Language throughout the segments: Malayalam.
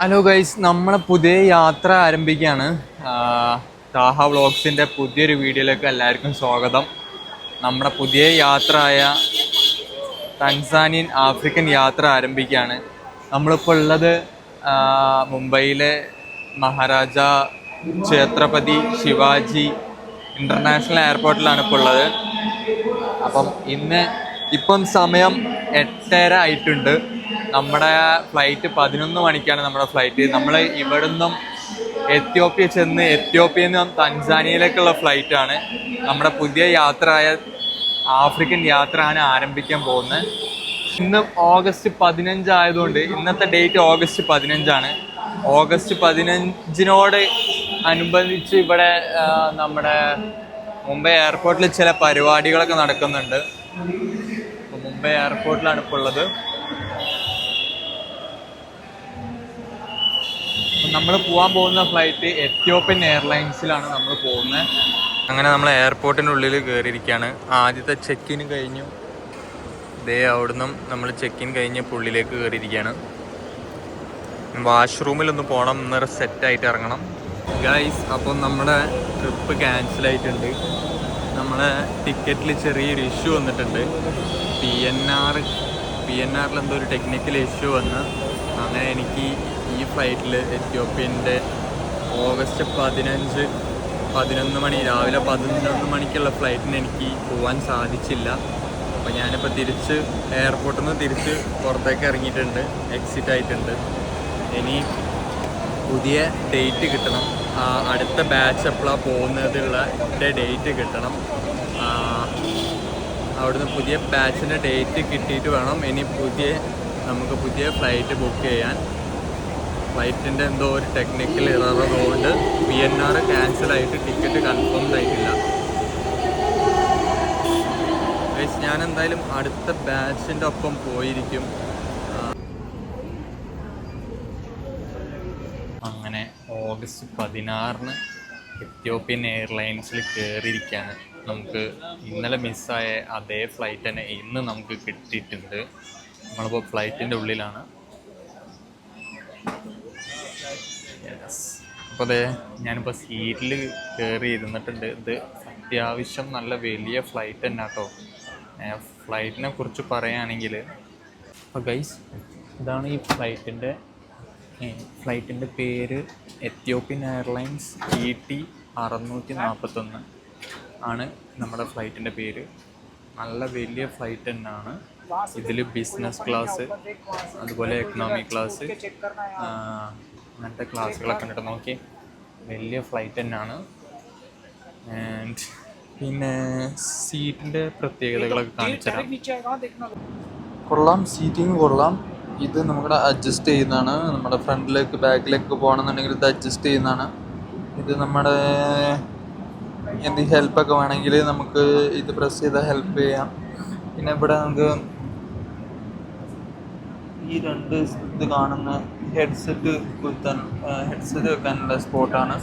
ഹലോ ഗൈസ് നമ്മളെ പുതിയ യാത്ര ആരംഭിക്കുകയാണ്. താഹ വ്ളോഗ്സിന്റെ പുതിയൊരു വീഡിയോയിലേക്ക് എല്ലാവർക്കും സ്വാഗതം. നമ്മുടെ പുതിയ യാത്രയായ തൻസാനിയൻ ആഫ്രിക്കൻ യാത്ര ആരംഭിക്കുകയാണ്. നമ്മളിപ്പോൾ ഉള്ളത് മുംബൈയിലെ മഹാരാജ ഛത്രപതി ശിവാജി ഇന്റർനാഷണൽ എയർപോർട്ടിലാണ് ഇപ്പോൾ ഉള്ളത്. അപ്പം ഇന്ന് ഇപ്പം സമയം എട്ടര ആയിട്ടുണ്ട്. നമ്മുടെ ഫ്ലൈറ്റ് പതിനൊന്ന് മണിക്കാണ് നമ്മുടെ ഫ്ലൈറ്റ് നമ്മൾ ഇവിടുന്നും എത്യോപ്യ ചെന്ന് എത്യോപ്യയിൽ നിന്നും തൻസാനിയയിലേക്കുള്ള ഫ്ലൈറ്റാണ് നമ്മുടെ പുതിയ യാത്രയായ ആഫ്രിക്കൻ യാത്രയാണ് ആരംഭിക്കാൻ പോകുന്നത്. ഇന്ന് ഓഗസ്റ്റ് പതിനഞ്ച് ആയതുകൊണ്ട് ഇന്നത്തെ ഡേറ്റ് ഓഗസ്റ്റ് പതിനഞ്ചാണ്. ഓഗസ്റ്റ് പതിനഞ്ചിനോട് അനുബന്ധിച്ച് ഇവിടെ നമ്മുടെ മുംബൈ എയർപോർട്ടിൽ ചില പരിപാടികളൊക്കെ നടക്കുന്നുണ്ട്. മുംബൈ എയർപോർട്ടിലാണ് ഇപ്പോൾ ഉള്ളത്. നമ്മൾ പോകാൻ പോകുന്ന ഫ്ലൈറ്റ് എത്യോപ്യൻ എയർലൈൻസിലാണ് നമ്മൾ പോകുന്നത്. അങ്ങനെ നമ്മൾ എയർപോർട്ടിന്റെ ഉള്ളിൽ കയറിയിരിക്കുകയാണ് ആദ്യത്തെ ചെക്ക് ഇൻ കഴിഞ്ഞു. ദേ അവിടുന്ന് നമ്മൾ ചെക്ക് ഇൻ കഴിഞ്ഞ് പുള്ളിലേക്ക് കയറിയിരിക്കുകയാണ് വാഷ്റൂമിലൊന്ന് പോകണം എന്നൊരു സെറ്റായിട്ട് ഇറങ്ങണം. ഗൈസ് അപ്പം നമ്മുടെ ട്രിപ്പ് ക്യാൻസൽ ആയിട്ടുണ്ട്. നമ്മളെ ടിക്കറ്റിൽ ചെറിയൊരു ഇഷ്യൂ വന്നിട്ടുണ്ട്. P N R P N ആറിൽ എന്തോ ഒരു ടെക്നിക്കൽ ഇഷ്യൂ വന്ന്. അങ്ങനെ എനിക്ക് ഈ ഫ്ലൈറ്റിൽ എത്യോപ്യന്റെ ഓഗസ്റ്റ് പതിനഞ്ച് പതിനൊന്ന് മണി രാവിലെ പതിനൊന്ന് മണിക്കുള്ള ഫ്ലൈറ്റിന് എനിക്ക് പോകാൻ സാധിച്ചില്ല. അപ്പോൾ ഞാനിപ്പോൾ തിരിച്ച് എയർപോർട്ടിൽ നിന്ന് തിരിച്ച് പുറത്തേക്ക് ഇറങ്ങിയിട്ടുണ്ട് എക്സിറ്റ് ആയിട്ടുണ്ട്. ഇനി പുതിയ ഡേറ്റ് കിട്ടണം. അടുത്ത ബാച്ച് എപ്പോഴാണ് പോകുന്നതുള്ള ഡേറ്റ് കിട്ടണം. അവിടുന്ന് പുതിയ ബാച്ചിന്റെ ഡേറ്റ് കിട്ടിയിട്ട് വേണം ഇനി പുതിയ നമുക്ക് പുതിയ ഫ്ലൈറ്റ് ബുക്ക് ചെയ്യാൻ. ഫ്ലൈറ്റിന്റെ എന്തോ ഒരു ടെക്നിക്കൽ ഇറർ കൊണ്ട് പി എൻ ആർ ക്യാൻസൽ ആയിട്ട് ടിക്കറ്റ് കൺഫേംഡ് ആയിട്ടില്ല. ഞാൻ എന്തായാലും അടുത്ത ബാച്ചിന്റെ ഒപ്പം പോയിരിക്കും. അങ്ങനെ ഓഗസ്റ്റ് പതിനാറിന് എത്യോപ്യൻ എയർലൈൻസിൽ കയറിയിരിക്കുകയാണ് നമുക്ക് ഇന്നലെ മിസ്സായ അതേ ഫ്ലൈറ്റ് തന്നെ ഇന്ന് നമുക്ക് കിട്ടിയിട്ടുണ്ട്. നമ്മളിപ്പോൾ ഫ്ലൈറ്റിന്റെ ഉള്ളിലാണ്. അപ്പോൾ അതെ ഞാനിപ്പോൾ സീറ്റിൽ കയറി ഇരുന്നിട്ടുണ്ട്. ഇത് അത്യാവശ്യം നല്ല വലിയ ഫ്ലൈറ്റ് തന്നെ കേട്ടോ ഫ്ലൈറ്റിനെ കുറിച്ച് പറയുകയാണെങ്കിൽ അപ്പോൾ ഗൈസ് ഇതാണ് ഈ ഫ്ലൈറ്റിന്റെ ഫ്ലൈറ്റിന്റെ പേര് എത്യോപ്യൻ എയർലൈൻസ് ഇ ടി അറുന്നൂറ്റി നാൽപ്പത്തൊന്ന് ആണ് നമ്മുടെ ഫ്ലൈറ്റിന്റെ പേര്. നല്ല വലിയ ഫ്ലൈറ്റ് തന്നെയാണ്. ഇതിൽ ബിസിനസ് ക്ലാസ് അതുപോലെ എക്കണോമിക് ക്ലാസ് അങ്ങനത്തെ ക്ലാസ്സുകളൊക്കെ ഉണ്ട് നോക്കി വലിയ ഫ്ലൈറ്റ് തന്നെയാണ്. ആൻഡ് പിന്നെ സീറ്റിന്റെ പ്രത്യേകതകളൊക്കെ കാണിച്ചു തരാം. കൊള്ളാം സീറ്റിംഗ് കൊള്ളാം. ഇത് നമ്മുടെ അഡ്ജസ്റ്റ് ചെയ്യുന്നതാണ്. നമ്മുടെ ഫ്രണ്ടിലേക്ക് ബാക്കിലേക്ക് പോകണമെന്നുണ്ടെങ്കിൽ ഇത് അഡ്ജസ്റ്റ് ചെയ്യുന്നതാണ്. ഇത് നമ്മുടെ എന്ത് ഹെൽപ്പൊക്കെ വേണമെങ്കിൽ നമുക്ക് ഇത് പ്രസ് ചെയ്താൽ ഹെൽപ്പ് ചെയ്യാം. പിന്നെ ഇവിടെ നമുക്ക് ഈ രണ്ട് ഇത് കാണുന്ന ഹെഡ്സെറ്റ് കുത്താൻ ഹെഡ്സെറ്റ് വെക്കാനുള്ള സ്പോട്ടാണ്.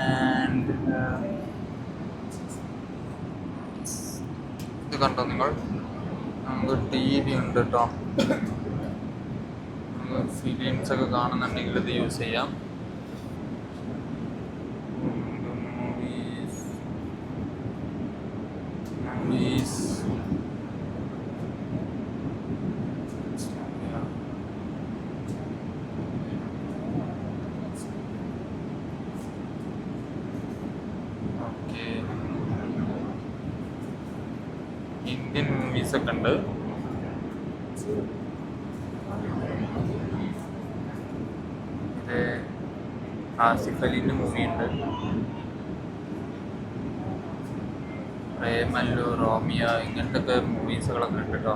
ആൻഡ് ഇത് കണ്ടോ നിങ്ങൾ? നമുക്ക് ടി വി ഉണ്ട് കേട്ടോ ഫിലിംസ് ഒക്കെ കാണുന്നുണ്ടെങ്കിൽ ഇത് യൂസ് ചെയ്യാം. മൂവീസ് ഓക്കെ ഇന്ത്യൻ മൂവീസ് ഒക്കെ ഉണ്ട് ഇത് ആസിഫ് അലീന്റെ മൂവി ഉണ്ട് പ്രേമല്ലു റോമിയ ഇങ്ങനത്തെ മൂവീസുകളൊക്കെ ഉണ്ട് കേട്ടോ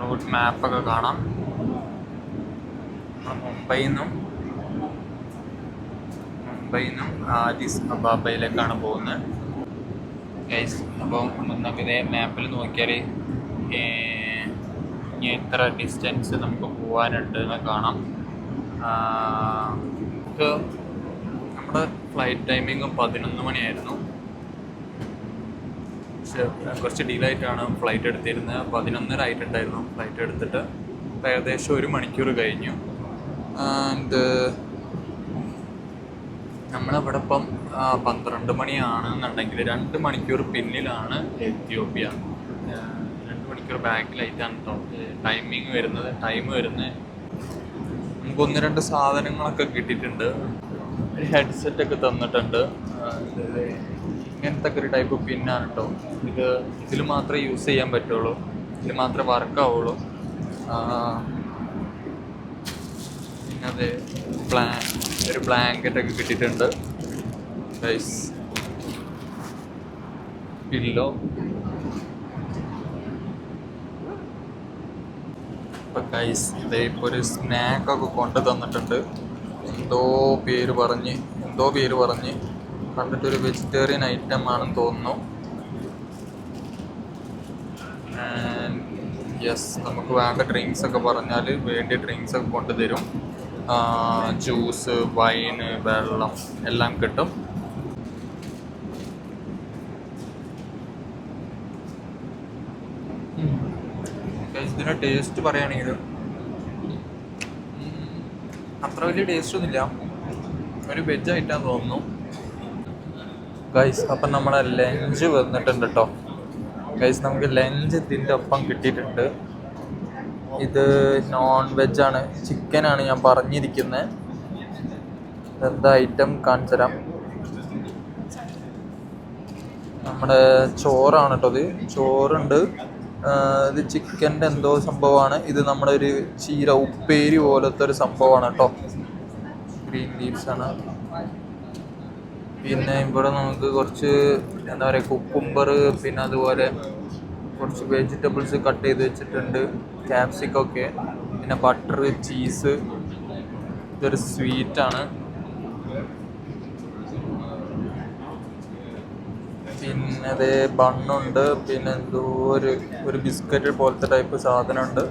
റൂട്ട് മാപ്പൊക്കെ കാണാം. മുംബൈയിൽ നിന്നും ആദിസ് അബാബയിലേക്കാണ് പോകുന്നത്. ഗൈസ് അപ്പം നമുക്ക് ഇതേ മാപ്പിൽ നോക്കിയാൽ ഇനി എത്ര ഡിസ്റ്റൻസ് നമുക്ക് പോകാനുണ്ട് എന്ന് കാണാം. നമുക്ക് നമ്മുടെ ഫ്ലൈറ്റ് ടൈമിങ് പതിനൊന്ന് മണിയായിരുന്നു. കുറച്ച് ഡിലേ ആയിട്ടാണ് ഫ്ലൈറ്റ് എടുത്തിരുന്നത്. പതിനൊന്നര ആയിട്ടുണ്ടായിരുന്നു ഫ്ലൈറ്റ് എടുത്തിട്ട്. ഏകദേശം ഒരു മണിക്കൂർ കഴിഞ്ഞു. ആൻഡ് നമ്മളവിടെ ഇപ്പം പന്ത്രണ്ട് മണിയാണെന്നുണ്ടെങ്കിൽ രണ്ട് മണിക്കൂർ പിന്നിലാണ് എത്യോപ്യ. രണ്ട് മണിക്കൂർ ബാക്കിലായിട്ടാണ് ടൈമിങ് വരുന്നത് ടൈം വരുന്നത്. നമുക്ക് ഒന്ന് രണ്ട് സാധനങ്ങളൊക്കെ കിട്ടിയിട്ടുണ്ട്. ഒരു ഹെഡ്സെറ്റ് ഒക്കെ തന്നിട്ടുണ്ട്. ഇങ്ങനത്തെ ഒരു ടൈപ്പ് പിന്നാണ് കേട്ടോ ഇത് ഇതിൽ മാത്രമേ യൂസ് ചെയ്യാൻ പറ്റുള്ളൂ. ഇതിൽ മാത്രമേ വർക്കാവുള്ളൂ അത് പ്ലാ ഒരു ബ്ലാങ്കറ്റ് ഒക്കെ കിട്ടിയിട്ടുണ്ട്. ഗൈസ് പില്ലോ ഇപ്പൊ ഗൈസ് ഇതേ ഇപ്പോൾ ഒരു സ്നാക്ക് ഒക്കെ കൊണ്ടു തന്നിട്ടുണ്ട്. എന്തോ പേര് പറഞ്ഞ് എന്തോ പേര് പറഞ്ഞ്. കണ്ടിട്ടൊരു വെജിറ്റേറിയൻ ഐറ്റം ആണെന്ന് തോന്നുന്നു. യെസ് നമുക്ക് വേണ്ട ഡ്രിങ്ക്സ് ഒക്കെ പറഞ്ഞാൽ വേണ്ടിയ ഡ്രിങ്ക്സ് ഒക്കെ കൊണ്ടുതരും ജ്യൂസ് വൈന് വെള്ളം എല്ലാം കിട്ടും. ഇതിന്റെ ടേസ്റ്റ് പറയുകയാണെങ്കിൽ അത്ര വലിയ ടേസ്റ്റ് ഒന്നുമില്ല. ഒരു വെജ് ആയിട്ടാന്ന് തോന്നുന്നു. ഗൈസ് അപ്പം നമ്മുടെ ലഞ്ച് വന്നിട്ടുണ്ട് കേട്ടോ ഗൈസ് നമുക്ക് ലഞ്ച് ഇതിന്റെ ഒപ്പം കിട്ടിയിട്ടുണ്ട്. ഇത് നോൺ വെജ് ആണ്. ചിക്കൻ ആണ് ഞാൻ പറഞ്ഞിരിക്കുന്നത്. എന്താ ഐറ്റം കാണിച്ചു തരാം. നമ്മുടെ ചോറാണ് കേട്ടോ ഇത്. ചോറുണ്ട്. ഇത് ചിക്കന്റെ എന്തോ സംഭവമാണ്. ഇത് നമ്മുടെ ഒരു ചീര ഉപ്പേരി പോലത്തെ ഒരു സംഭവമാണ് കേട്ടോ. ഗ്രീൻ ലീവ്സ് ആണ്. പിന്നെ ഇവിടെ നമുക്ക് കുറച്ച് എന്താ പറയുക കുക്കുംബർ പിന്നെ അതുപോലെ കുറച്ച് വെജിറ്റബിൾസ് കട്ട് ചെയ്ത് വെച്ചിട്ടുണ്ട്. ക്യാപ്സിക്ക ഒക്കെ പിന്നെ ബട്ടർ ചീസ് ഇതൊരു സ്വീറ്റാണ് പിന്നെ അത് ബണ്ണുണ്ട്. പിന്നെ എന്തോ ഒരു ഒരു ബിസ്ക്കറ്റ് പോലത്തെ ടൈപ്പ് സാധനമുണ്ട്.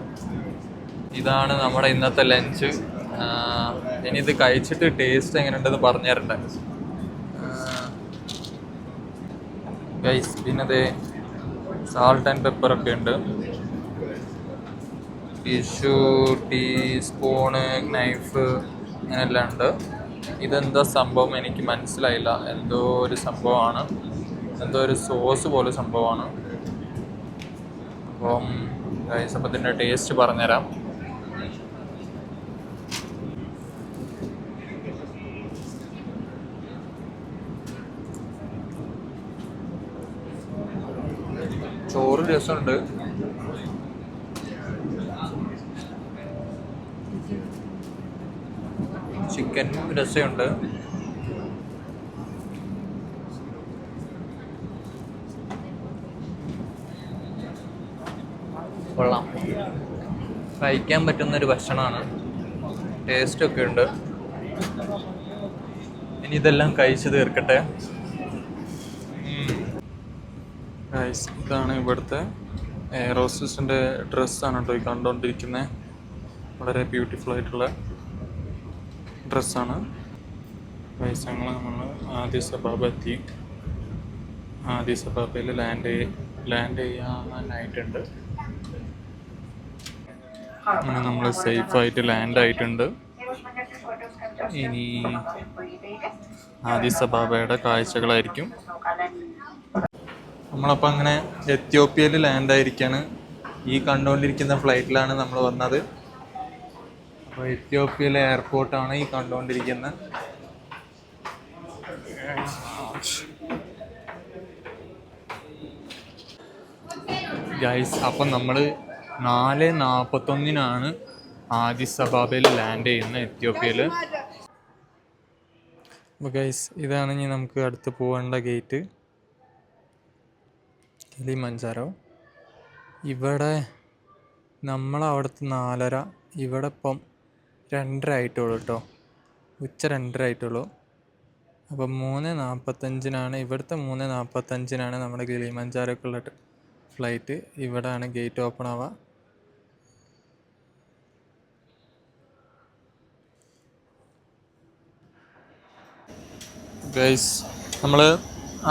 ഇതാണ് നമ്മുടെ ഇന്നത്തെ ലഞ്ച് ഇനി ഇത് കഴിച്ചിട്ട് ടേസ്റ്റ് എങ്ങനെയുണ്ടെന്ന് പറഞ്ഞു തരണ്ടേ ഗൈസ് പിന്നെ സാൾട്ട് ആൻഡ് പെപ്പർ ഒക്കെ ഉണ്ട്. ടിഷ്യൂ ടീസ്പൂണ് നൈഫ് അങ്ങനെയെല്ലാം ഉണ്ട്. ഇതെന്താ സംഭവം? എനിക്ക് മനസ്സിലായില്ല. എന്തോ ഒരു സംഭവമാണ്. എന്തോ ഒരു സോസ് പോലെ സംഭവമാണ്. അപ്പം ഗൈസ് അപ്പം ഇതിന്റെ ടേസ്റ്റ് പറഞ്ഞുതരാം. ചോറ് രസമുണ്ട്. ചിക്കൻ രസമുണ്ട് കൊള്ളാം. കഴിക്കാൻ പറ്റുന്ന ഒരു ഭക്ഷണമാണ്. ടേസ്റ്റ് ഒക്കെ ഉണ്ട്. ഇനി ഇതെല്ലാം കഴിച്ചു തീർക്കട്ടെ. ഗൈസ് ഇതാണ് ഇവിടുത്തെ എയറോസിന്റെ ഡ്രസ്സാണ് കേട്ടോ ഈ കണ്ടുകൊണ്ടിരിക്കുന്നത് വളരെ ബ്യൂട്ടിഫുൾ ആയിട്ടുള്ള ഡ്രസ്സാണ്. ഗൈസ് ഞങ്ങൾ നമ്മൾ ആദ്യ സബാബ എത്തി. ആദ്യ സബാബയിൽ ലാൻഡ് ലാൻഡ് ചെയ്യാനായിട്ടുണ്ട് അങ്ങനെ നമ്മൾ സേഫായിട്ട് ലാൻഡ് ആയിട്ടുണ്ട്. ഇനി ആദ്യ സബാബയുടെ കാഴ്ചകളായിരിക്കും. നമ്മളപ്പോൾ അങ്ങനെ എത്യോപ്യയിൽ ലാൻഡ് ആയിരിക്കാണ്. ഈ കണ്ടുകൊണ്ടിരിക്കുന്ന ഫ്ലൈറ്റിലാണ് നമ്മൾ വന്നത്. അപ്പോൾ എത്യോപ്യയിലെ എയർപോർട്ടാണ് ഈ കണ്ടുകൊണ്ടിരിക്കുന്നത് ഗൈസ് അപ്പം നമ്മൾ നാല് നാൽപ്പത്തൊന്നിനാണ് ആദിസ് അബാബയിൽ ലാൻഡ് ചെയ്യുന്നത് എത്യോപ്യയിൽ അപ്പോൾ ഗൈസ് ഇതാണ് ഇനി നമുക്ക് അടുത്ത് പോകേണ്ട ഗേറ്റ് കിളിമഞ്ചാരോ? ഇവിടെ നമ്മളവിടുത്തെ നാലര ഇവിടെ ഇപ്പം രണ്ടര ആയിട്ടുള്ളൂ കേട്ടോ. ഉച്ച രണ്ടര ആയിട്ടുള്ളൂ അപ്പം മൂന്ന് നാൽപ്പത്തഞ്ചിനാണ് ഇവിടുത്തെ മൂന്ന് നാൽപ്പത്തഞ്ചിനാണ് നമ്മുടെ കിളിമഞ്ചാരക്കുള്ള ഫ്ലൈറ്റ് ഇവിടെയാണ് ഗേറ്റ് ഓപ്പൺ ആവുക. ഗൈസ് നമ്മൾ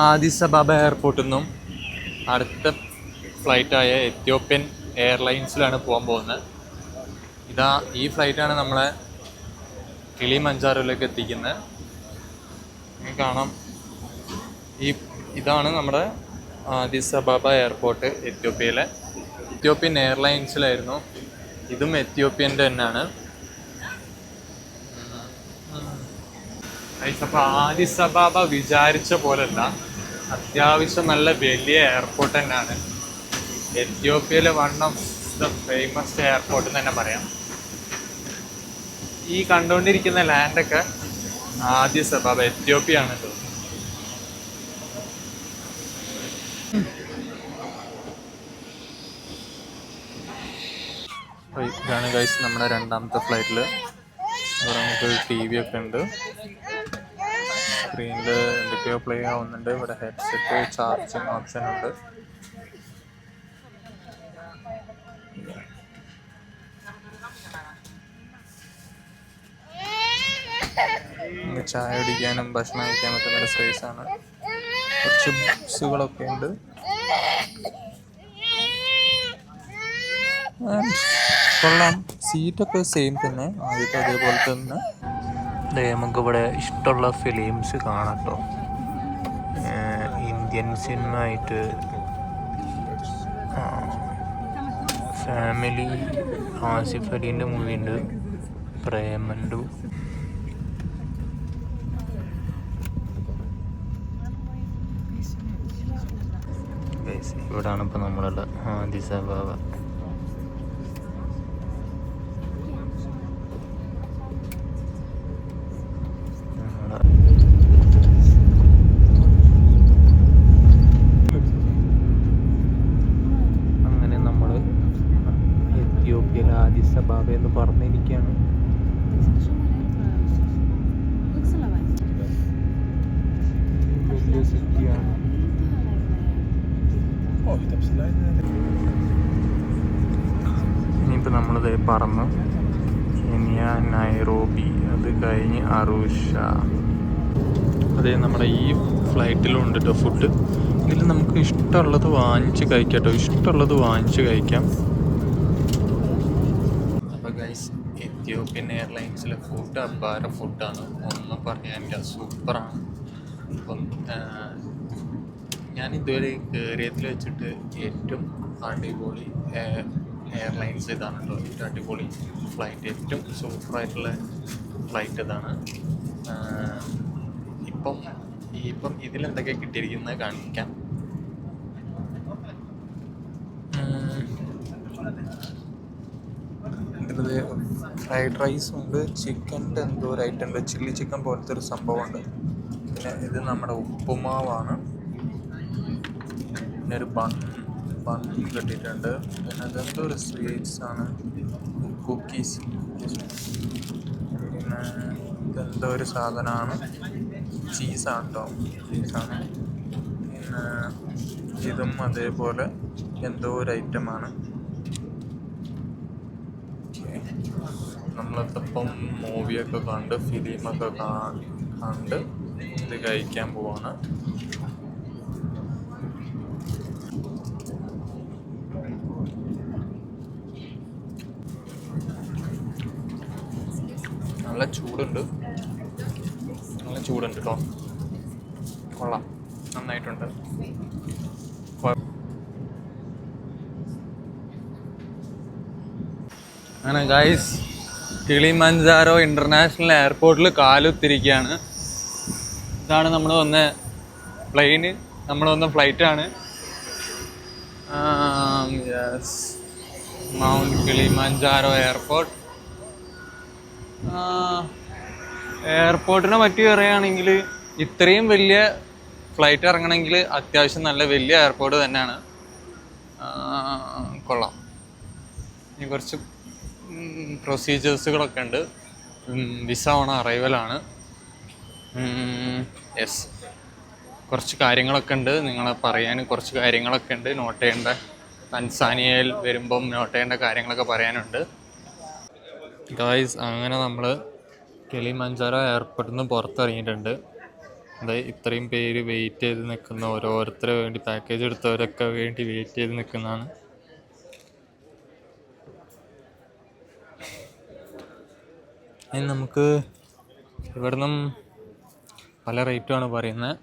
ആദിസബാബ എയർപോർട്ടിൽ നിന്നും അടുത്ത ഫ്ലൈറ്റായ എത്യോപ്യൻ എയർലൈൻസിലാണ് പോകാൻ പോകുന്നത്. ഇതാ ഈ ഫ്ലൈറ്റാണ് നമ്മളെ കിളി മഞ്ചാറിലേക്ക് എത്തിക്കുന്നത് കാണാം. ഈ ഇതാണ് നമ്മുടെ ആദിസ് അബാബ എയർപോർട്ട് എത്യോപ്യയിലെ. എത്യോപ്യൻ എയർലൈൻസിലായിരുന്നു. ഇതും എത്യോപ്യന്റെ തന്നെയാണ്. അപ്പോൾ ആദിസ് അബാബ വിചാരിച്ച പോലല്ല. അത്യാവശ്യം നല്ല വലിയ എയർപോർട്ട് തന്നെയാണ്. എത്യോപ്യയിലെ one of the famous airport എന്ന് തന്നെ പറയാം. ഈ കണ്ടുകൊണ്ടിരിക്കുന്ന ലാൻഡൊക്കെ ആദ്യ സ്വഭാവ എത്യോപ്യ ആണ് ഇതാണ് ഗൈസ് നമ്മുടെ രണ്ടാമത്തെ ഫ്ലൈറ്റിൽ നമുക്ക് ടി വി ഒക്കെ ഉണ്ട്. സ്ക്രീനിൽ എന്തൊക്കെയോ പ്ലേ ആവുന്നുണ്ട്. ഇവിടെ ഹെഡ്സെറ്റ് ചാർജിങ് ഓപ്ഷൻ ഉണ്ട്. ചായ കുടിക്കാനും ഭക്ഷണം കഴിക്കാൻ പറ്റുന്ന ഒരു സ്പേസ് ആണ്. കുറച്ച് ബുക്സുകളൊക്കെ ഉണ്ട്. കൊള്ളാം. സീറ്റൊക്കെ സെയിം തന്നെ. ആദ്യത്തെ അതേപോലെ തന്നെ. നമുക്കിവിടെ ഇഷ്ടമുള്ള ഫിലിംസ് കാണട്ടോ ഇന്ത്യൻ സിനിമ ആയിട്ട്. ഫാമിലി ആസിഫ് അലീന്റെ മൂവി ഉണ്ട്. പ്രേമണ്ടു ഇവിടാണ് ഇപ്പോൾ നമ്മളുള്ള ആദിസ ബാബ അങ്ങനെ നമ്മൾ എത്യോപ്യയിലെ ആദിസ ബാബ എന്ന് പറഞ്ഞിരിക്കുകയാണ്. വലിയ സിറ്റിയാണ്. ഇനിയിപ്പോൾ നമ്മളിത് പറന്ന്. കെനിയ നൈറോബി അത് കഴിഞ്ഞ് അറൂഷ. അതെ നമ്മുടെ ഈ ഫ്ലൈറ്റിലുണ്ട് കേട്ടോ ഫുഡ് ഇതിൽ നമുക്ക് ഇഷ്ടമുള്ളത് വാങ്ങിച്ച് കഴിക്കാം കേട്ടോ ഇഷ്ടമുള്ളത് വാങ്ങിച്ച് കഴിക്കാം അപ്പോൾ ഗൈസ് എത്യോപ്യൻ എയർലൈൻസിലെ ഫുഡ് അപാര ഫുഡാണ് ഒന്നും പറയാനില്ല സൂപ്പറാണ്. അപ്പം ഞാൻ ഇതുവരെ കയറിയതിൽ വെച്ചിട്ട് ഏറ്റവും അടിപൊളി എയർലൈൻസ് ഇതാണ് കേട്ടോ. ഏറ്റവും അടിപൊളി ഫ്ലൈറ്റ് ഏറ്റവും സൂപ്പറായിട്ടുള്ള ഫ്ലൈറ്റ് ഇതാണ്. ഇപ്പം ഇപ്പം ഇതിലെന്തൊക്കെ കിട്ടിയിരിക്കുന്നത് കാണിക്കാം ഇതിൽ ഫ്രൈഡ് റൈസ് ഉണ്ട് ചിക്കന്റെ എന്തോ ഒരു ഐറ്റം ഉണ്ട് ചില്ലി ചിക്കൻ പോലത്തെ ഒരു സംഭവമുണ്ട്. പിന്നെ ഇത് നമ്മുടെ ഉപ്പുമാവാണ്. പിന്നെ ഒരു ബൺ ബൺ കിട്ടിയിട്ടുണ്ട്. പിന്നെ അതെന്തോ ഒരു സ്വീറ്റ്സ് ആണ്. കുക്കീസ് പിന്നെ ഇതെന്തോ ഒരു സാധനമാണ്. ചീസാണ് കേട്ടോ ചീസാണ് പിന്നെ ഇതും അതേപോലെ എന്തോ ഒരു ഐറ്റമാണ് നമ്മളിപ്പം മൂവിയൊക്കെ കണ്ട് ഫിലിമൊക്കെ കണ്ട് ഇത് കഴിക്കാൻ പോവാണ്. നല്ല ചൂടുണ്ട്. നല്ല ചൂടുണ്ട് കേട്ടോ കൊള്ളാം. നന്നായിട്ടുണ്ട്. അങ്ങനെ ഗൈസ് കിളിമഞ്ചാരോ ഇന്റർനാഷണൽ എയർപോർട്ടിൽ കാലുത്തിരിക്കുകയാണ് ഇതാണ് നമ്മൾ വന്ന പ്ലെയിന് നമ്മൾ വന്ന ഫ്ലൈറ്റാണ് യെസ് മൗണ്ട് കിളിമഞ്ചാരോ എയർപോർട്ട്. എയർപോർട്ടിനെ പറ്റി പറയുകയാണെങ്കിൽ ഇത്രയും വലിയ ഫ്ലൈറ്റ് ഇറങ്ങണമെങ്കിൽ അത്യാവശ്യം നല്ല വലിയ എയർപോർട്ട് തന്നെയാണ്. കൊള്ളാം. ഇനി കുറച്ച് പ്രൊസീജിയേഴ്സുകളൊക്കെ ഉണ്ട്. വിസ ഓൺ അറൈവലാണ് യെസ് കുറച്ച് കാര്യങ്ങളൊക്കെ ഉണ്ട്. നിങ്ങളെ പറയാൻ കുറച്ച് കാര്യങ്ങളൊക്കെ ഉണ്ട്. നോട്ട് ചെയ്യേണ്ട തൻസാനിയയിൽ വരുമ്പം നോട്ട് ചെയ്യേണ്ട കാര്യങ്ങളൊക്കെ പറയാനുണ്ട്. ഗായ്സ് അങ്ങനെ നമ്മൾ കിളിമഞ്ചാറോ എയർപോർട്ടിൽ നിന്ന് പുറത്തിറങ്ങിയിട്ടുണ്ട്. അത് ഇത്രയും പേര് വെയിറ്റ് ചെയ്ത് നിൽക്കുന്ന ഓരോരുത്തരെ വേണ്ടി പാക്കേജ് എടുത്തവരൊക്കെ വേണ്ടി വെയിറ്റ് ചെയ്ത് നിൽക്കുന്നതാണ്. ഇനി നമുക്ക് ഇവിടുന്ന് പല റേറ്റുമാണ് പറയുന്നത്.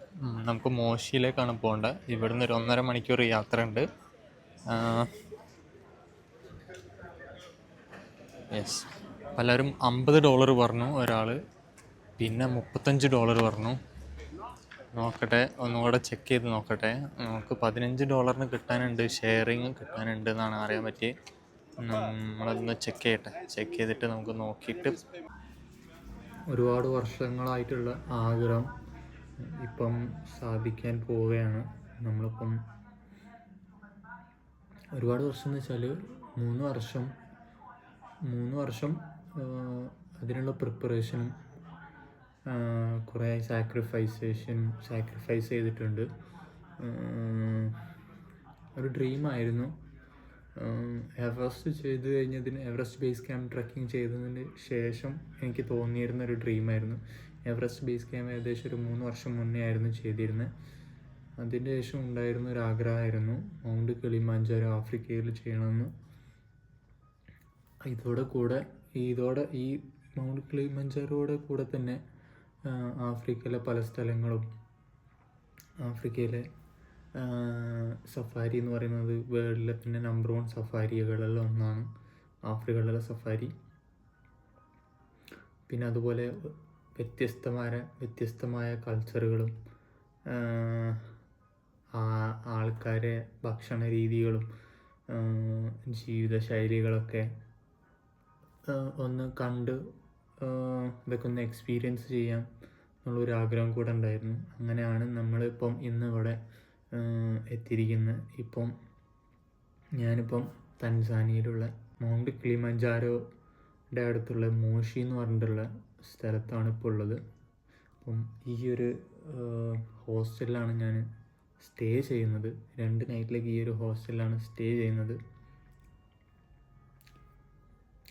നമുക്ക് മോശിയിലേക്കാണ് പോകേണ്ടത്. ഇവിടുന്ന് ഒരു ഒന്നര മണിക്കൂർ യാത്ര ഉണ്ട് യെസ് പലരും അമ്പത് ഡോളർ പറഞ്ഞു ഒരാൾ പിന്നെ മുപ്പത്തഞ്ച് ഡോളർ പറഞ്ഞു. നോക്കട്ടെ ഒന്നുകൂടെ ചെക്ക് ചെയ്ത് നോക്കട്ടെ. നമുക്ക് പതിനഞ്ച് ഡോളറിന് കിട്ടാനുണ്ട് ഷെയറിങ് കിട്ടാനുണ്ട് എന്നാണ് അറിയാൻ പറ്റിയത് നമ്മളൊന്ന് ചെക്ക് ചെയ്യട്ടെ. ചെക്ക് ചെയ്തിട്ട് നമുക്ക് നോക്കിയിട്ട് ഒരുപാട് വർഷങ്ങളായിട്ടുള്ള ആഗ്രഹം ഇപ്പം സാധിക്കാൻ പോവുകയാണ്. നമ്മളിപ്പം ഒരുപാട് വർഷം എന്ന് വെച്ചാൽ മൂന്ന് വർഷം മൂന്ന് വർഷം അതിനുള്ള പ്രിപ്പറേഷനും കുറേ സാക്രിഫൈസേഷൻ സാക്രിഫൈസ് ചെയ്തിട്ടുണ്ട്. ഒരു ഡ്രീമായിരുന്നു എവറസ്റ്റ് ചെയ്ത് കഴിഞ്ഞതിന് എവറസ്റ്റ് ബേസ് ക്യാമ്പ് ട്രക്കിംഗ് ചെയ്തതിന് ശേഷം എനിക്ക് തോന്നിയിരുന്ന ഒരു ഡ്രീമായിരുന്നു എവറസ്റ്റ് ബേസ് ക്യാമ്പ് ഏകദേശം ഒരു മൂന്ന് വർഷം മുന്നേ ആയിരുന്നു ചെയ്തിരുന്നത്. അതിന്റെ ശേഷം ഉണ്ടായിരുന്ന ഒരു ആഗ്രഹമായിരുന്നു മൗണ്ട് കിളിമാഞ്ചാരോ ആഫ്രിക്കയിൽ ചെയ്യണമെന്ന്. ഇതോടെ കൂടെ ഇതോടെ ഈ മൗണ്ട് കിളിമഞ്ചാരോടെ കൂടെ തന്നെ ആഫ്രിക്കയിലെ പല സ്ഥലങ്ങളും ആഫ്രിക്കയിലെ സഫാരി എന്ന് പറയുന്നത് വേൾഡിലെ തന്നെ നമ്പർ വൺ സഫാരികളിൽ ഒന്നാണ്. ആഫ്രിക്കയിലുള്ള സഫാരി. പിന്നെ അതുപോലെ വ്യത്യസ്തമായ വ്യത്യസ്തമായ കൾച്ചറുകളും ആൾക്കാരെ ഭക്ഷണ രീതികളും ജീവിതശൈലികളൊക്കെ ഒന്ന് കണ്ട് ഇതൊക്കെ ഒന്ന് എക്സ്പീരിയൻസ് ചെയ്യാം എന്നുള്ളൊരു ആഗ്രഹം കൂടെ ഉണ്ടായിരുന്നു. അങ്ങനെയാണ് നമ്മളിപ്പം ഇന്ന് ഇവിടെ ആ, എത്തിയിരിക്കുന്നത് ഇപ്പം ഞാനിപ്പം തൻസാനിയയിലുള്ള മൗണ്ട് കിളിമഞ്ചാരോയുടെ അടുത്തുള്ള മോഷി എന്ന് പറഞ്ഞിട്ടുള്ള സ്ഥലത്താണ് ഇപ്പോൾ ഉള്ളത്. അപ്പം ഈ ഒരു ഹോസ്റ്റലിലാണ് ഞാൻ സ്റ്റേ ചെയ്യുന്നത്. രണ്ട് നൈറ്റിലേക്ക് ഈ ഒരു ഹോസ്റ്റലിലാണ് സ്റ്റേ ചെയ്യുന്നത്.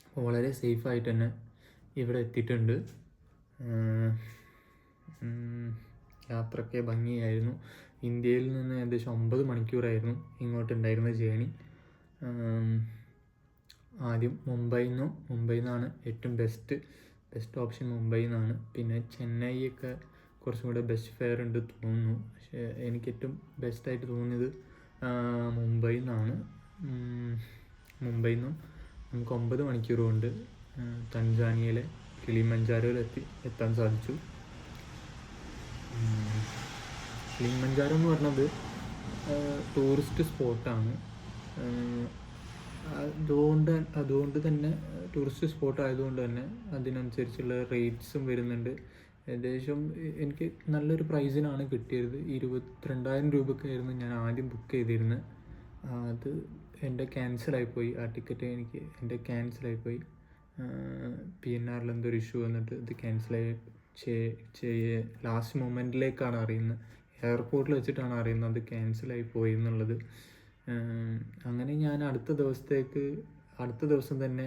അപ്പോൾ വളരെ സേഫായിട്ട് തന്നെ ഇവിടെ എത്തിയിട്ടുണ്ട്. യാത്രയ്ക്ക് ഭംഗിയായിരുന്നു. ഇന്ത്യയിൽ നിന്ന് ഏകദേശം ഒമ്പത് മണിക്കൂറായിരുന്നു ഇങ്ങോട്ടുണ്ടായിരുന്ന ജേണി ആദ്യം മുംബൈയിൽ നിന്നും മുംബൈയിൽ നിന്നാണ് ഏറ്റവും ബെസ്റ്റ് ബെസ്റ്റ് ഓപ്ഷൻ മുംബൈയിൽ നിന്നാണ് പിന്നെ ചെന്നൈ ഒക്കെ കുറച്ചും കൂടെ ബെസ്റ്റ് ഫെയർ ഉണ്ട് തോന്നുന്നു. പക്ഷേ എനിക്ക് ഏറ്റവും ബെസ്റ്റായിട്ട് തോന്നിയത് മുംബൈയിൽ നിന്നാണ് മുംബൈയിൽ നിന്നും നമുക്ക് ഒമ്പത് മണിക്കൂർ കൊണ്ട് തൻസാനിയയിലെ കിളിമഞ്ചാരോയിൽ എത്തി എത്താൻ സാധിച്ചു. കിളിമഞ്ചാരോ എന്ന് പറഞ്ഞത് ടൂറിസ്റ്റ് സ്പോട്ടാണ് അതുകൊണ്ട് അതുകൊണ്ട് തന്നെ ടൂറിസ്റ്റ് സ്പോട്ട് ആയതുകൊണ്ട് തന്നെ അതിനനുസരിച്ചുള്ള റേറ്റ്സും വരുന്നുണ്ട്. ഏകദേശം എനിക്ക് നല്ലൊരു പ്രൈസിനാണ് കിട്ടിയത്. ഇരുപത്തിരണ്ടായിരം രൂപയ്ക്കായിരുന്നു ഞാൻ ആദ്യം ബുക്ക് ചെയ്തിരുന്നത്. അത് എന്റെ ക്യാൻസലായിപ്പോയി ആ ടിക്കറ്റ് എനിക്ക് എന്റെ ക്യാൻസലായിപ്പോയി പി എൻ ആറിൽ എന്തോ ഒരു ഇഷ്യൂ വന്നിട്ട് ഇത് ക്യാൻസലായി ചെയ്യേ ലാസ്റ്റ് മൊമെന്റിലേക്കാണ് അറിയുന്നത്. എയർപോർട്ടിൽ വെച്ചിട്ടാണ് അറിയുന്നത് ക്യാൻസലായി പോയി എന്നുള്ളത്. അങ്ങനെ ഞാൻ അടുത്ത ദിവസത്തേക്ക് അടുത്ത ദിവസം തന്നെ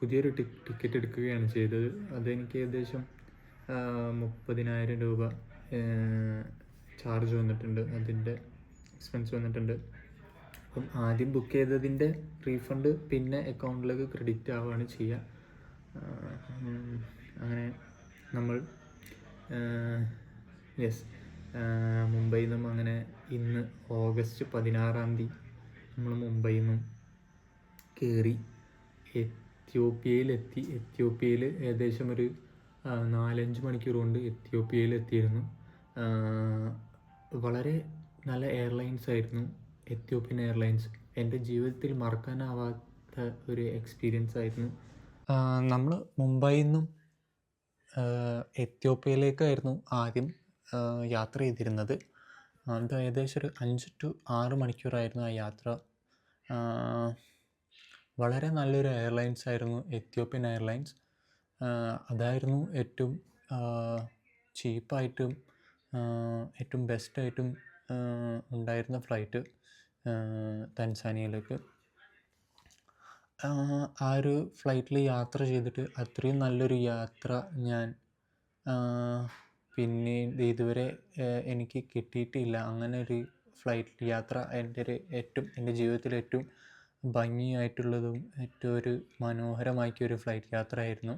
പുതിയൊരു ടിക്കറ്റ് എടുക്കുകയാണ് ചെയ്തത്. അതെനിക്ക് ഏകദേശം മുപ്പതിനായിരം രൂപ ചാർജ് വന്നിട്ടുണ്ട്. അതിന്റെ എക്സ്പെൻസ് വന്നിട്ടുണ്ട്. അപ്പം ആദ്യം ബുക്ക് ചെയ്തതിന്റെ റീഫണ്ട് പിന്നെ അക്കൗണ്ടിലേക്ക് ക്രെഡിറ്റ് ആവുകയാണ് ചെയ്യുക. അങ്ങനെ നമ്മൾ യെസ് മുംബൈയിൽ നിന്നും അങ്ങനെ ഇന്ന് ഓഗസ്റ്റ് പതിനാറാം തീയതി നമ്മൾ മുംബൈയിൽ നിന്നും കയറി എത്യോപ്യയിലെത്തി. എത്യോപ്യയിൽ ഏകദേശം ഒരു നാലഞ്ച് മണിക്കൂർ കൊണ്ട് എത്യോപ്യയിൽ എത്തിയിരുന്നു വളരെ നല്ല എയർലൈൻസ് ആയിരുന്നു എത്യോപ്യൻ എയർലൈൻസ്. എന്റെ ജീവിതത്തിൽ മറക്കാനാവാത്ത ഒരു എക്സ്പീരിയൻസ് ആയിരുന്നു. നമ്മൾ മുംബൈയിൽ നിന്നും എത്യോപ്യയിലേക്കായിരുന്നു ആദ്യം യാത്ര ചെയ്തിരുന്നത്. അത് ഏകദേശം ഒരു അഞ്ച് ടു ആറ് മണിക്കൂറായിരുന്നു ആ യാത്ര. വളരെ നല്ലൊരു എയർലൈൻസ് ആയിരുന്നു എത്യോപ്യൻ എയർലൈൻസ് അതായിരുന്നു ഏറ്റവും ചീപ്പായിട്ടും ഏറ്റവും ബെസ്റ്റായിട്ടും ഉണ്ടായിരുന്ന ഫ്ലൈറ്റ് തൻസാനിയയിലേക്ക്. ആ, ഒരു ഫ്ലൈറ്റിൽ യാത്ര ചെയ്തിട്ട് അത്രയും നല്ലൊരു യാത്ര ഞാൻ പിന്നീട് ഇതുവരെ എനിക്ക് കിട്ടിയിട്ടില്ല. അങ്ങനെ ഒരു ഫ്ലൈറ്റ് യാത്ര എന്റെ ഒരു ഏറ്റവും എന്റെ ജീവിതത്തിലെ ഏറ്റവും ഭംഗിയായിട്ടുള്ളതും ഏറ്റവും ഒരു മനോഹരമാക്കിയ ഒരു ഫ്ലൈറ്റ് യാത്രയായിരുന്നു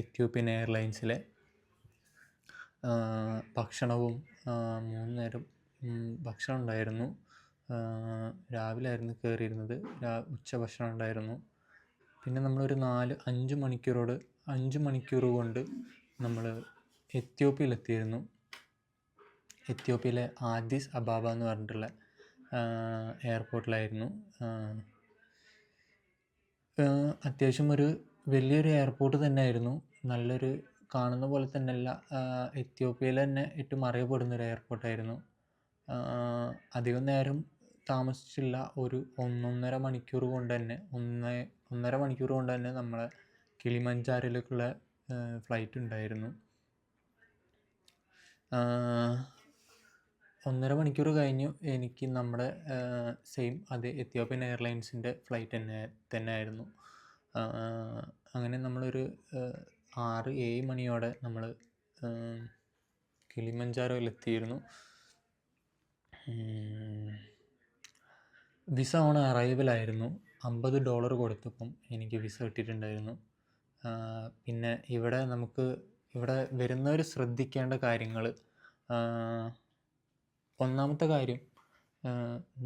എത്യോപ്യൻ എയർലൈൻസിലെ ഭക്ഷണവും മൂന്ന് നേരം ഭക്ഷണം ഉണ്ടായിരുന്നു. രാവിലെ ആയിരുന്നു കയറിയിരുന്നത്. രാ ഉച്ചഭക്ഷണം ഉണ്ടായിരുന്നു. പിന്നെ നമ്മളൊരു നാല് അഞ്ച് മണിക്കൂറോട് അഞ്ച് മണിക്കൂർ കൊണ്ട് നമ്മൾ എത്യോപ്യയിലെത്തിയിരുന്നു. എത്യോപ്യയിലെ ആദിസ് അബാബ എന്ന് പറഞ്ഞിട്ടുള്ള എയർപോർട്ടിലായിരുന്നു അത്യാവശ്യം ഒരു വലിയൊരു എയർപോർട്ട് തന്നെയായിരുന്നു. നല്ലൊരു കാണുന്ന പോലെ തന്നെയല്ല എത്യോപ്യയിൽ തന്നെ ഏറ്റവും അറിയപ്പെടുന്ന ഒരു എയർപോർട്ടായിരുന്നു അധികം നേരം താമസിച്ചില്ല. ഒരു ഒന്നൊന്നര മണിക്കൂർ കൊണ്ട് തന്നെ ഒന്ന് ഒന്നര മണിക്കൂർ കൊണ്ട് തന്നെ നമ്മളെ കിളിമഞ്ചാരോയിലേക്കുള്ള ഫ്ലൈറ്റ് ഉണ്ടായിരുന്നു. ഒന്നര മണിക്കൂർ കഴിഞ്ഞു. എനിക്ക് നമ്മുടെ സെയിം അതേ എത്യോപ്യൻ എയർലൈൻസിന്റെ ഫ്ലൈറ്റ് തന്നെ തന്നെ ആയിരുന്നു അങ്ങനെ നമ്മളൊരു ആറ് ഏഴ് മണിയോടെ നമ്മൾ കിളിമഞ്ചാരോയിലെത്തിയിരുന്നു വിസ ഓൺ അറൈവലായിരുന്നു അമ്പത് ഡോളർ കൊടുത്തപ്പം എനിക്ക് വിസ കിട്ടിയിട്ടുണ്ടായിരുന്നു. പിന്നെ ഇവിടെ നമുക്ക് ഇവിടെ വരുന്നവർ ശ്രദ്ധിക്കേണ്ട കാര്യങ്ങൾ ഒന്നാമത്തെ കാര്യം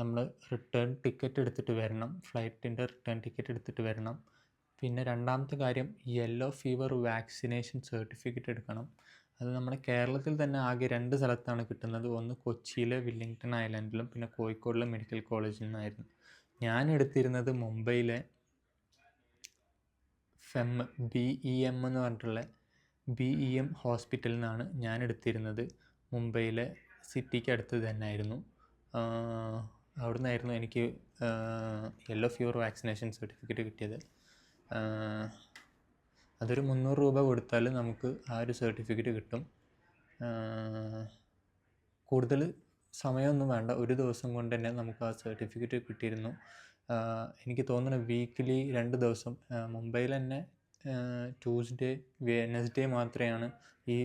നമ്മൾ റിട്ടേൺ ടിക്കറ്റ് എടുത്തിട്ട് വരണം ഫ്ലൈറ്റിന്റെ റിട്ടേൺ ടിക്കറ്റ് എടുത്തിട്ട് വരണം. പിന്നെ രണ്ടാമത്തെ കാര്യം യെല്ലോ ഫീവർ വാക്സിനേഷൻ സർട്ടിഫിക്കറ്റ് എടുക്കണം. അത് നമ്മുടെ കേരളത്തിൽ തന്നെ ആകെ രണ്ട് സ്ഥലത്താണ് കിട്ടുന്നത്. ഒന്ന് കൊച്ചിയിലെ വില്ലിങ്ടൺ ഐലൻഡിലും പിന്നെ കോഴിക്കോടിലെ മെഡിക്കൽ കോളേജിൽ നിന്നായിരുന്നു. ഞാൻ എടുത്തിരുന്നത് മുംബൈയിലെ ഫെം ബി ഇ എം എന്ന് പറഞ്ഞിട്ടുള്ള ബി ഇ എം ഹോസ്പിറ്റലിൽ നിന്നാണ് ഞാൻ എടുത്തിരുന്നത് മുംബൈയിലെ സിറ്റിക്ക് അടുത്ത് തന്നെ ആയിരുന്നു അവിടെ നിന്നായിരുന്നു എനിക്ക് യെല്ലോ ഫീവർ വാക്സിനേഷൻ സർട്ടിഫിക്കറ്റ് കിട്ടിയത് അതൊരു മുന്നൂറ് രൂപ കൊടുത്താൽ നമുക്ക് ആ ഒരു സർട്ടിഫിക്കറ്റ് കിട്ടും. കൂടുതൽ സമയമൊന്നും വേണ്ട. ഒരു ദിവസം കൊണ്ട് തന്നെ നമുക്ക് ആ സർട്ടിഫിക്കറ്റ് കിട്ടിയിരുന്നു. എനിക്ക് തോന്നുന്നു വീക്കിലി രണ്ട് ദിവസം മുംബൈയിൽ തന്നെ ട്യൂസ്ഡേ വെനസ്ഡേ മാത്രമാണ് ഈ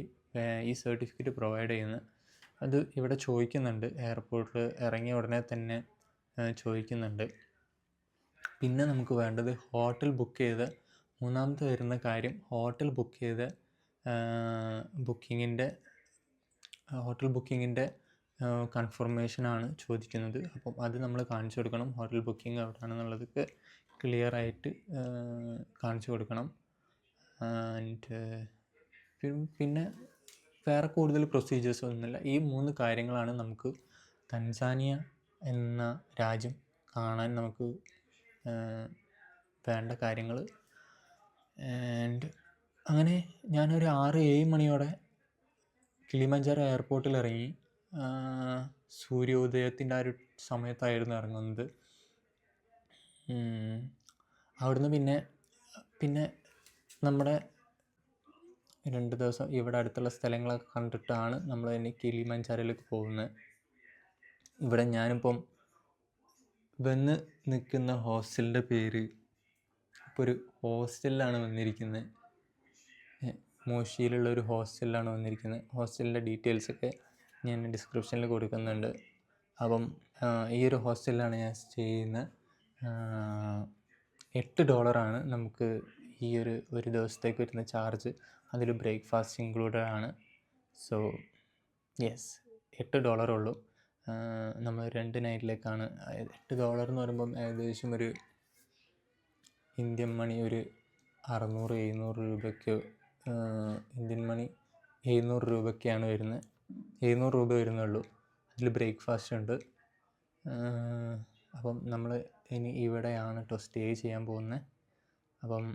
ഈ സർട്ടിഫിക്കറ്റ് പ്രൊവൈഡ് ചെയ്യുന്നത്. അത് ഇവിടെ ചോദിക്കുന്നുണ്ട്. എയർപോർട്ടിൽ ഇറങ്ങിയ ഉടനെ തന്നെ ചോദിക്കുന്നുണ്ട്. പിന്നെ നമുക്ക് വേണ്ടത് ഹോട്ടൽ ബുക്ക് ചെയ്ത് മൂന്നാമത്തെ വരുന്ന കാര്യം ഹോട്ടൽ ബുക്ക് ചെയ്ത് ബുക്കിങ്ങിന്റെ ഹോട്ടൽ ബുക്കിങ്ങിന്റെ കൺഫർമേഷനാണ് ചോദിക്കുന്നത്. അപ്പം അത് നമ്മൾ കാണിച്ചു കൊടുക്കണം. ഹോട്ടൽ ബുക്കിംഗ് എവിടെയാണെന്നുള്ളതൊക്കെ ക്ലിയർ ആയിട്ട് കാണിച്ചു കൊടുക്കണം. ആൻഡ് പിന്നെ വേറെ കൂടുതൽ പ്രൊസീജിയേഴ്സ് ഒന്നുമില്ല. ഈ മൂന്ന് കാര്യങ്ങളാണ് നമുക്ക് തൻസാനിയ എന്ന രാജ്യം കാണാൻ നമുക്ക് വേണ്ട കാര്യങ്ങൾ. ആൻഡ് അങ്ങനെ ഞാനൊരു ആറ് ഏഴ് മണിയോടെ കിളിമഞ്ചാരോ എയർപോർട്ടിൽ ഇറങ്ങി. സൂര്യോദയത്തിന്റെ ആ ഒരു സമയത്തായിരുന്നു ഇറങ്ങുന്നത്. അവിടുന്ന് പിന്നെ പിന്നെ നമ്മുടെ രണ്ട് ദിവസം ഇവിടെ അടുത്തുള്ള സ്ഥലങ്ങളൊക്കെ കണ്ടിട്ടാണ് നമ്മൾ ഇനി കിളിമഞ്ചാരയിലേക്ക് പോകുന്നത്. ഇവിടെ ഞാനിപ്പം വന്ന് നിൽക്കുന്ന ഹോസ്റ്റലിന്റെ പേര് ഇപ്പോൾ ഒരു ഹോസ്റ്റലിലാണ് വന്നിരിക്കുന്നത്. മോശിയിലുള്ള ഒരു ഹോസ്റ്റലിലാണ് വന്നിരിക്കുന്നത്. ഹോസ്റ്റലിന്റെ ഡീറ്റെയിൽസൊക്കെ ഞാൻ ഡിസ്ക്രിപ്ഷനിൽ കൊടുക്കുന്നുണ്ട്. അപ്പം ഈ ഒരു ഹോസ്റ്റലിലാണ് ഞാൻ സ്റ്റേ ചെയ്യുന്നത്. എട്ട് ഡോളറാണ് നമുക്ക് ഈ ഒരു ഒരു ദിവസത്തേക്ക് വരുന്ന ചാർജ് അതിൽ ബ്രേക്ക്ഫാസ്റ്റ് ഇൻക്ലൂഡഡ് ആണ്. സോ യെസ് എട്ട് ഡോളർ ഉള്ളൂ. നമ്മൾ രണ്ട് നൈറ്റിലേക്കാണ്. എട്ട് ഡോളർ എന്ന് പറയുമ്പം ഏകദേശം ഒരു ഇന്ത്യൻ മണി ഒരു അറുന്നൂറ് എഴുന്നൂറ് രൂപയ്ക്ക് ഇന്ത്യൻ മണി എഴുന്നൂറ് രൂപയ്ക്കാണ് വരുന്നത് എഴുന്നൂറ് രൂപ വരുന്നുള്ളൂ അതിൽ ബ്രേക്ക്ഫാസ്റ്റ് ഉണ്ട്. അപ്പം നമ്മൾ ഇനി ഇവിടെയാണ് കേട്ടോ സ്റ്റേ ചെയ്യാൻ പോകുന്നത് അപ്പം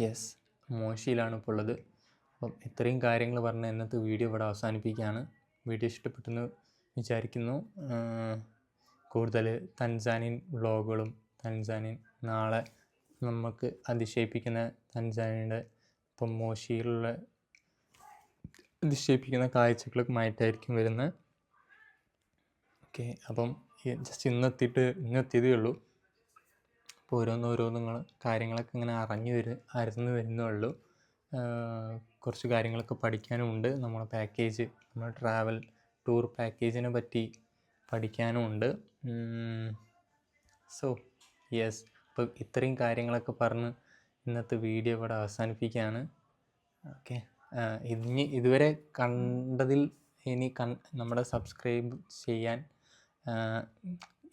യെസ് മോശിയിലാണ് ഇപ്പോൾ ഉള്ളത് അപ്പം ഇത്രയും കാര്യങ്ങൾ പറഞ്ഞ ഇന്നത്തെ വീഡിയോ ഇവിടെ അവസാനിപ്പിക്കുകയാണ്. വീഡിയോ ഇഷ്ടപ്പെട്ടെന്ന് വിചാരിക്കുന്നു. കൂടുതൽ തൻസാനിയൻ വ്ളോഗുകളും തൻസാനിയൻ നാളെ നമുക്ക് അതിശയിപ്പിക്കുന്ന തൻസാനിയുടെ ഇപ്പം മോശിയിലുള്ള അതിശയിപ്പിക്കുന്ന കാഴ്ചകളുമായിട്ടായിരിക്കും വരുന്നത്. ഓക്കെ അപ്പം ജസ്റ്റ് ഇന്നെത്തിയിട്ട് ഇന്നെത്തിയതേ ഉള്ളൂ. അപ്പോൾ ഓരോന്നോരോന്നുങ്ങൾ കാര്യങ്ങളൊക്കെ ഇങ്ങനെ അറിഞ്ഞു വരും അറിഞ്ഞു വരുന്നേ ഉള്ളൂ കുറച്ച് കാര്യങ്ങളൊക്കെ പഠിക്കാനും ഉണ്ട് നമ്മുടെ പാക്കേജ് നമ്മുടെ ട്രാവൽ ടൂർ പാക്കേജിനെ പറ്റി പഠിക്കാനും ഉണ്ട് സോ യെസ് അപ്പോൾ ഇത്രയും കാര്യങ്ങളൊക്കെ പറഞ്ഞ് ഇന്നത്തെ വീഡിയോ ഇവിടെ അവസാനിപ്പിക്കുകയാണ്. ഓക്കെ ഇനി ഇതുവരെ കണ്ടതിൽ ഇനി കൺ നമ്മുടെ സബ്സ്ക്രൈബ് ചെയ്യാൻ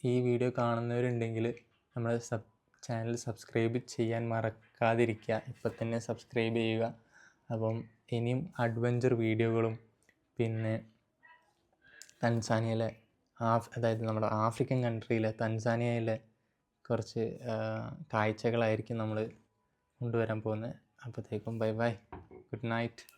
ഈ വീഡിയോ കാണുന്നവരുണ്ടെങ്കിൽ നമ്മുടെ സബ് ചാനൽ സബ്സ്ക്രൈബ് ചെയ്യാൻ മറക്കാതിരിക്കുക. ഇപ്പം തന്നെ സബ്സ്ക്രൈബ് ചെയ്യുക. അപ്പം ഇനിയും അഡ്വഞ്ചർ വീഡിയോകളും പിന്നെ തൻസാനിയയിലെ ആഫ് അതായത് നമ്മുടെ ആഫ്രിക്കൻ കൺട്രിയിലെ തൻസാനിയയിലെ കുറച്ച് കാഴ്ചകളായിരിക്കും നമ്മൾ കൊണ്ടുവരാൻ പോകുന്നത്. അപ്പോഴത്തേക്കും ബൈ ബൈ. Good night.